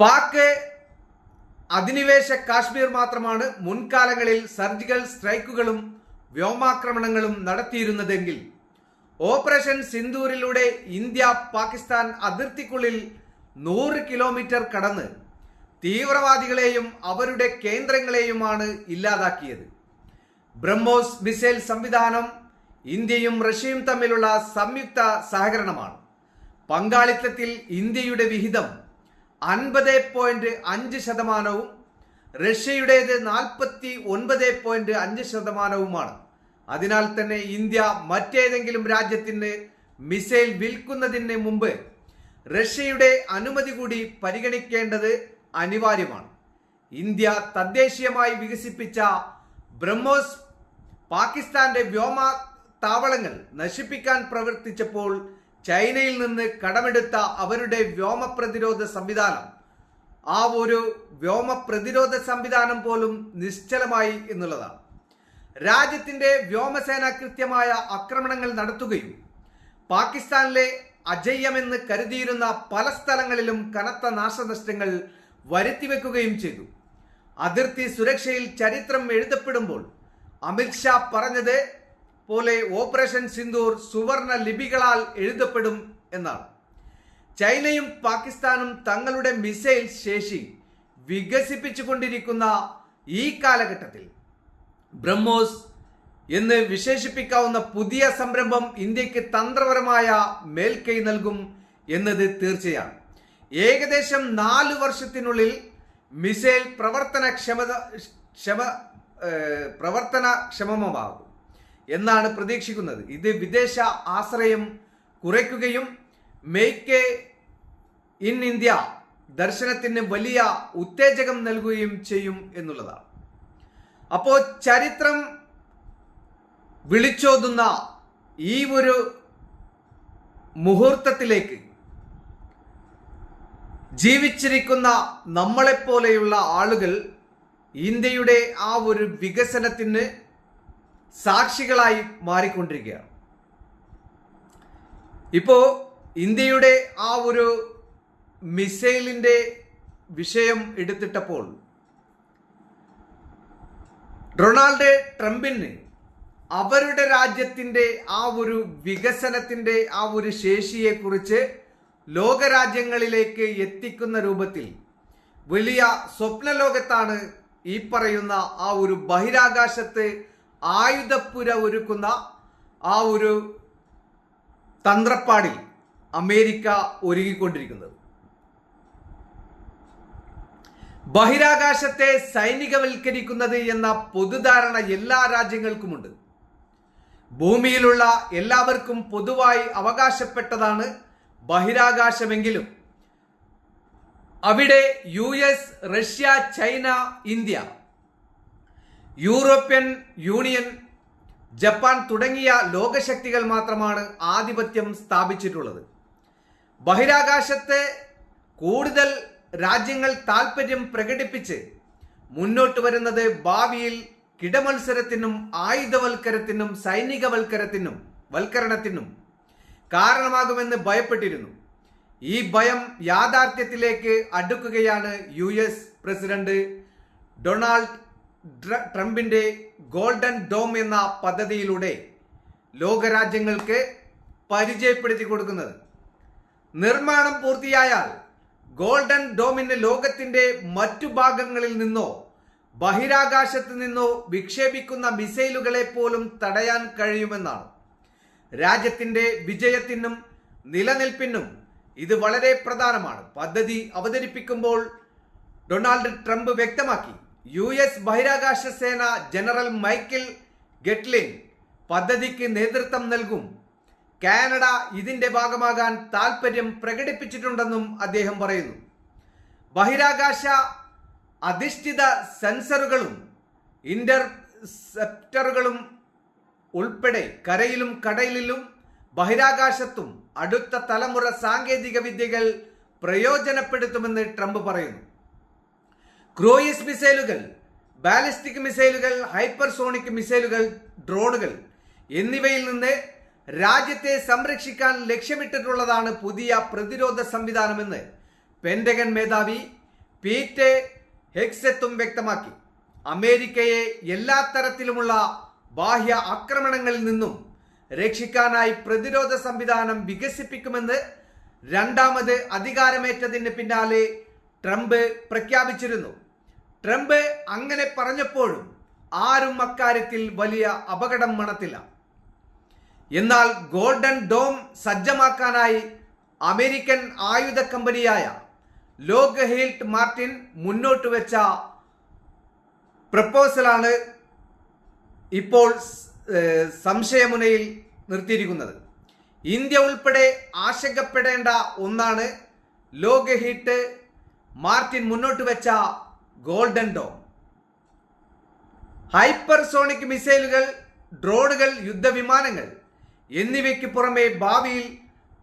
പാക് അധിനിവേശ കാശ്മീർ മാത്രമാണ് മുൻകാലങ്ങളിൽ സർജിക്കൽ സ്ട്രൈക്കുകളും വ്യോമാക്രമണങ്ങളും നടത്തിയിരുന്നതെങ്കിൽ ഓപ്പറേഷൻ സിന്ദൂരിലൂടെ ഇന്ത്യ പാകിസ്ഥാൻ അതിർത്തിക്കുള്ളിൽ നൂറ് കിലോമീറ്റർ കടന്ന് തീവ്രവാദികളെയും അവരുടെ കേന്ദ്രങ്ങളെയുമാണ് ഇല്ലാതാക്കിയത്. ബ്രഹ്മോസ് മിസൈൽ സംവിധാനം ഇന്ത്യയും റഷ്യയും തമ്മിലുള്ള സംയുക്ത സഹകരണമാണ്. പങ്കാളിത്തത്തിൽ ഇന്ത്യയുടെ വിഹിതം അൻപത് പോയിന്റ് അഞ്ച് ശതമാനവും റഷ്യയുടേത് നാൽപ്പത്തി ഒൻപത് പോയിന്റ് അഞ്ച് ശതമാനവുമാണ്. അതിനാൽ തന്നെ ഇന്ത്യ മറ്റേതെങ്കിലും രാജ്യത്തിന് മിസൈൽ വിൽക്കുന്നതിന് മുമ്പ് റഷ്യയുടെ അനുമതി കൂടി പരിഗണിക്കേണ്ടത് അനിവാര്യമാണ്. ഇന്ത്യ തദ്ദേശീയമായി വികസിപ്പിച്ച ബ്രഹ്മോസ് പാകിസ്ഥാന്റെ വ്യോമ താവളങ്ങൾ നശിപ്പിക്കാൻ പ്രവർത്തിച്ചപ്പോൾ ചൈനയിൽ നിന്ന് കടമെടുത്ത അവരുടെ വ്യോമ പ്രതിരോധ സംവിധാനം. ആ ഒരു വ്യോമ പ്രതിരോധ സംവിധാനം പോലും നിശ്ചലമായി എന്നുള്ളതാണ്. രാജ്യത്തിന്റെ വ്യോമസേന കൃത്യമായ ആക്രമണങ്ങൾ നടത്തുകയും പാകിസ്ഥാനിലെ അജയ്യമെന്ന് കരുതിയിരുന്ന പല സ്ഥലങ്ങളിലും കനത്ത നാശനഷ്ടങ്ങൾ വരുത്തിവെക്കുകയും ചെയ്തു. അതിർത്തി സുരക്ഷയിൽ ചരിത്രം എഴുതപ്പെടുമ്പോൾ അമിത്ഷാ പറഞ്ഞത് പോലെ ഓപ്പറേഷൻ സിന്ദൂർ സുവർണ ലിപികളാൽ എഴുതപ്പെടും എന്നാണ്. ചൈനയും പാകിസ്ഥാനും തങ്ങളുടെ മിസൈൽ ശേഷി വികസിപ്പിച്ചുകൊണ്ടിരിക്കുന്ന ഈ കാലഘട്ടത്തിൽ ബ്രഹ്മോസ് എന്ന് വിശേഷിപ്പിക്കാവുന്ന പുതിയ സംരംഭം ഇന്ത്യയ്ക്ക് തന്ത്രപരമായ മേൽക്കൈ നൽകും എന്നത് തീർച്ചയാണ്. ഏകദേശം നാല് വർഷത്തിനുള്ളിൽ മിസൈൽ പ്രവർത്തനക്ഷമത ക്ഷമ പ്രവർത്തന പ്രവർത്തനക്ഷമമാകും. എന്നാണ് പ്രതീക്ഷിക്കുന്നത്. ഇത് വിദേശ ആശ്രയം കുറയ്ക്കുകയും മേക്ക് ഇൻ ഇന്ത്യ ദർശനത്തിന് വലിയ ഉത്തേജകം നൽകുകയും ചെയ്യും എന്നുള്ളതാണ്. അപ്പോൾ ചരിത്രം വിളിച്ചോതുന്ന ഈ ഒരു മുഹൂർത്തത്തിലേക്ക് ജീവിച്ചിരിക്കുന്ന നമ്മളെപ്പോലെയുള്ള ആളുകൾ ഇന്ത്യയുടെ ആ ഒരു വികസനത്തിന് സാക്ഷികളായി മാറിക്കൊണ്ടിരിക്കുകയാണ്. ഇപ്പോ ഇന്ത്യയുടെ ആ ഒരു മിസൈലിന്റെ വിഷയം എടുത്തിട്ടപ്പോൾ ഡൊണാൾഡ് ട്രംപിന് അവരുടെ രാജ്യത്തിന്റെ ആ ഒരു വികസനത്തിന്റെ ആ ഒരു ശേഷിയെക്കുറിച്ച് ലോകരാജ്യങ്ങളിലേക്ക് എത്തിക്കുന്ന രൂപത്തിൽ വലിയ സ്വപ്നലോകത്താണ് ഈ പറയുന്ന ആ ഒരു ബഹിരാകാശത്ത് ആയുധപ്പുര ഒരുക്കുന്ന ആ ഒരു തന്ത്രപ്പാടിൽ അമേരിക്ക ഒരുങ്ങിക്കൊണ്ടിരിക്കുന്നത്. ബഹിരാകാശത്തെ സൈനികവൽക്കരിക്കുന്നത് എന്ന പൊതുധാരണ എല്ലാ രാജ്യങ്ങൾക്കുമുണ്ട്. ഭൂമിയിലുള്ള എല്ലാവർക്കും പൊതുവായി അവകാശപ്പെട്ടതാണ് ബഹിരാകാശമെങ്കിലും. അവിടെ U S Russia China India European Union Japan തുടങ്ങിയ ലോകശക്തികൾ മാത്രമാണ് ആധിപത്യം സ്ഥാപിച്ചിട്ടുള്ളത്. ബഹിരാകാശത്തെ കൂടുതൽ രാജ്യങ്ങൾ താൽപ്പര്യം പ്രകടിപ്പിച്ച് മുന്നോട്ട് വരുന്നത് ഭാവിയിൽ കിടമത്സരത്തിനും ആയുധവൽക്കരത്തിനും സൈനികവൽക്കരത്തിനും വൽക്കരണത്തിനും കാരണമാകുമെന്ന് ഭയപ്പെട്ടിരുന്നു. ഈ ഭയം യാഥാർത്ഥ്യത്തിലേക്ക് അടുക്കുകയാണ് യു പ്രസിഡന്റ് ഡൊണാൾഡ് ട്രംപിന്റെ ഗോൾഡൻ ഡോം എന്ന പദ്ധതിയിലൂടെ ലോകരാജ്യങ്ങൾക്ക് പരിചയപ്പെടുത്തി കൊടുക്കുന്നത്. നിർമ്മാണം പൂർത്തിയായാൽ ഗോൾഡൻ ഡോമിന് ലോകത്തിന്റെ മറ്റു ഭാഗങ്ങളിൽ നിന്നോ ബഹിരാകാശത്ത് നിന്നോ വിക്ഷേപിക്കുന്ന മിസൈലുകളെ പോലും തടയാൻ കഴിയുമെന്നാണ്. രാജ്യത്തിന്റെ വിജയത്തിനും നിലനിൽപ്പിനും ഇത് വളരെ പ്രധാനമാണ്. പദ്ധതി അവതരിപ്പിക്കുമ്പോൾ ഡൊണാൾഡ് ട്രംപ് വ്യക്തമാക്കി. യു എസ് ബഹിരാകാശ സേന ജനറൽ മൈക്കിൾ ഗെറ്റ്ലിൻ പദ്ധതിക്ക് നേതൃത്വം നൽകും. കാനഡ ഇതിന്റെ ഭാഗമാകാൻ താൽപര്യം പ്രകടിപ്പിച്ചിട്ടുണ്ടെന്നും അദ്ദേഹം പറയുന്നു. ബഹിരാകാശ അധിഷ്ഠിത സെൻസറുകളും ഇന്റർസെപ്റ്ററുകളും ഉൾപ്പെടെ കരയിലും കടലിലും ബഹിരാകാശത്തും അടുത്ത തലമുറ സാങ്കേതിക വിദ്യകൾ പ്രയോജനപ്പെടുത്തുമെന്ന് ട്രംപ് പറയുന്നു. ക്രൂയിസ് മിസൈലുകൾ ബാലിസ്റ്റിക് മിസൈലുകൾ ഹൈപ്പർസോണിക് മിസൈലുകൾ ഡ്രോണുകൾ എന്നിവയിൽ നിന്ന് രാജ്യത്തെ സംരക്ഷിക്കാൻ ലക്ഷ്യമിട്ടിട്ടുള്ളതാണ് പുതിയ പ്രതിരോധ സംവിധാനമെന്ന് പെന്റഗൺ മേധാവി പീറ്റ് ഹെക്സെത്തും വ്യക്തമാക്കി. അമേരിക്കയെ എല്ലാ തരത്തിലുമുള്ള ബാഹ്യ ആക്രമണങ്ങളിൽ നിന്നും രക്ഷിക്കാനായി പ്രതിരോധ സംവിധാനം വികസിപ്പിക്കുമെന്ന് രണ്ടാമത് അധികാരമേറ്റതിന് പിന്നാലെ ട്രംപ് പ്രഖ്യാപിച്ചിരുന്നു. ട്രംപ് അങ്ങനെ പറഞ്ഞപ്പോഴും ആരും അക്കാര്യത്തിൽ വലിയ അപകടം മണത്തില്ല. എന്നാൽ ഗോൾഡൻ ഡോം സജ്ജമാക്കാനായി അമേരിക്കൻ ആയുധ കമ്പനിയായ ലോക് ഹീൽട്ട് മാർട്ടിൻ മുന്നോട്ട് വെച്ച പ്രപ്പോസലാണ് ഇപ്പോൾ സംശയമുനയിൽ നിർത്തിയിരിക്കുന്നത്. ഇന്ത്യ ഉൾപ്പെടെ ആശങ്കപ്പെടേണ്ട ഒന്നാണ് ലോക് ഹീറ്റ് മാർട്ടിൻ മുന്നോട്ട് വെച്ച ഗോൾഡൻ ഡോം. ഹൈപ്പർസോണിക് മിസൈലുകൾ ഡ്രോണുകൾ യുദ്ധവിമാനങ്ങൾ എന്നിവയ്ക്ക് പുറമെ ഭാവിയിൽ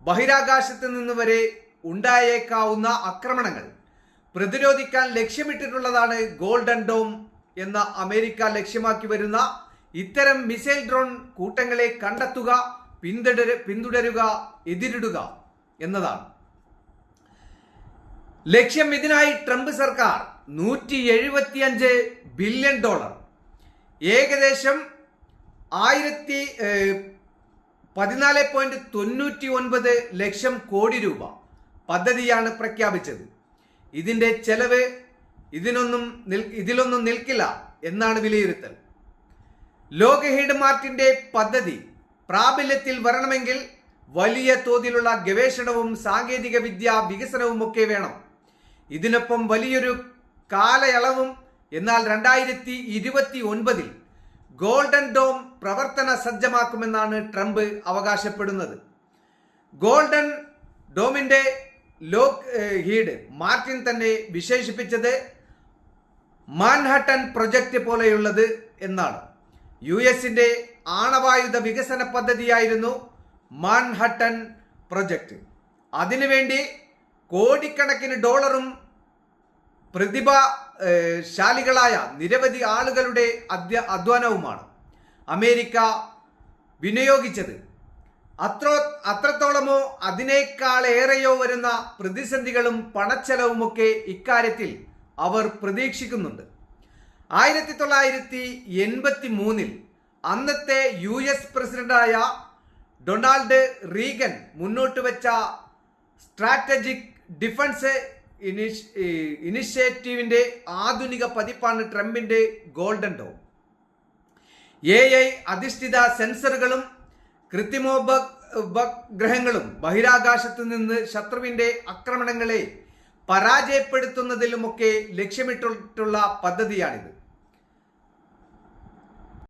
ബഹിരാകാശത്ത് നിന്ന് വരെ ഉണ്ടായേക്കാവുന്ന ആക്രമണങ്ങൾ പ്രതിരോധിക്കാൻ ലക്ഷ്യമിട്ടിട്ടുള്ളതാണ് ഗോൾഡൻ ഡോം എന്ന അമേരിക്ക ലക്ഷ്യമാക്കി വരുന്ന ഇത്തരം മിസൈൽ ഡ്രോൺ കൂട്ടങ്ങളെ കണ്ടെത്തുക പിന്തുടര പിന്തുടരുക എതിരിടുക എന്നതാണ്. ലക്ഷ്യം ഇതിനായി ട്രംപ് സർക്കാർ നൂറ്റി എഴുപത്തിയഞ്ച് ബില്യൺ ഡോളർ. ഏകദേശം ആയിരത്തി പതിനാല് പോയിന്റ് തൊണ്ണൂറ്റി ഒൻപത് ലക്ഷം കോടി രൂപ പദ്ധതിയാണ് പ്രഖ്യാപിച്ചത്. ഇതിന്റെ ചെലവ് ഇതിനൊന്നും നിൽ- ഇതിലൊന്നും നിൽക്കില്ല എന്നാണ് വിലയിരുത്തൽ. ലോകഹീഡ് മാർട്ടിന്റെ പദ്ധതി പ്രാബല്യത്തിൽ വരണമെങ്കിൽ വലിയ തോതിലുള്ള ഗവേഷണവും സാങ്കേതിക വിദ്യ വികസനവും ഒക്കെ വേണം. ഇതിനൊപ്പം വലിയൊരു കാലയളവും എന്നാൽ രണ്ടായിരത്തി ഇരുപത്തി ഒൻപതിൽ ഗോൾഡൻ ഡോം പ്രവർത്തന സജ്ജമാക്കുമെന്നാണ് ട്രംപ് അവകാശപ്പെടുന്നത്. ഗോൾഡൻ ഡോമിന്റെ ലോക് ഹീഡ് മാർട്ടിൻ തന്നെ വിശേഷിപ്പിച്ചത് മാൻഹട്ടൻ പ്രൊജക്ട് പോലെയുള്ളത് എന്നാണ്. യു എസിന്റെ ആണവായുധ വികസന പദ്ധതിയായിരുന്നു മാൻഹട്ടൻ പ്രൊജക്ട് അതിനുവേണ്ടി കോടിക്കണക്കിന് ഡോളറും പ്രതിഭാശാലികളായ നിരവധി ആളുകളുടെ അധ്യ അധ്വാനവുമാണ് അമേരിക്ക വിനിയോഗിച്ചത്. അത്രോ അത്രത്തോളമോ അതിനേക്കാളേറെയോ വരുന്ന പ്രതിസന്ധികളും പണച്ചെലവുമൊക്കെ ഇക്കാര്യത്തിൽ അവർ പ്രതീക്ഷിക്കുന്നുണ്ട്. ആയിരത്തി തൊള്ളായിരത്തി എൺപത്തി മൂന്നിൽ അന്നത്തെ യു എസ് പ്രസിഡന്റായ ഡൊണാൾഡ് റീഗൻ മുന്നോട്ട് വെച്ച സ്ട്രാറ്റജിക് ഡിഫൻസ് ഇനിഷ് ഏഹ് ഇനിഷ്യേറ്റീവിന്റെ ആധുനിക പതിപ്പാണ് ട്രംപിന്റെ ഗോൾഡൻ ഡോം. എ ഐ അധിഷ്ഠിത സെൻസറുകളും കൃത്രിമോപഗ്രഹങ്ങളും ബഹിരാകാശത്ത് നിന്ന് ശത്രുവിന്റെ ആക്രമണങ്ങളെ പരാജയപ്പെടുത്തുന്നതിലുമൊക്കെ ലക്ഷ്യമിട്ടിട്ടുള്ള പദ്ധതിയാണിത്.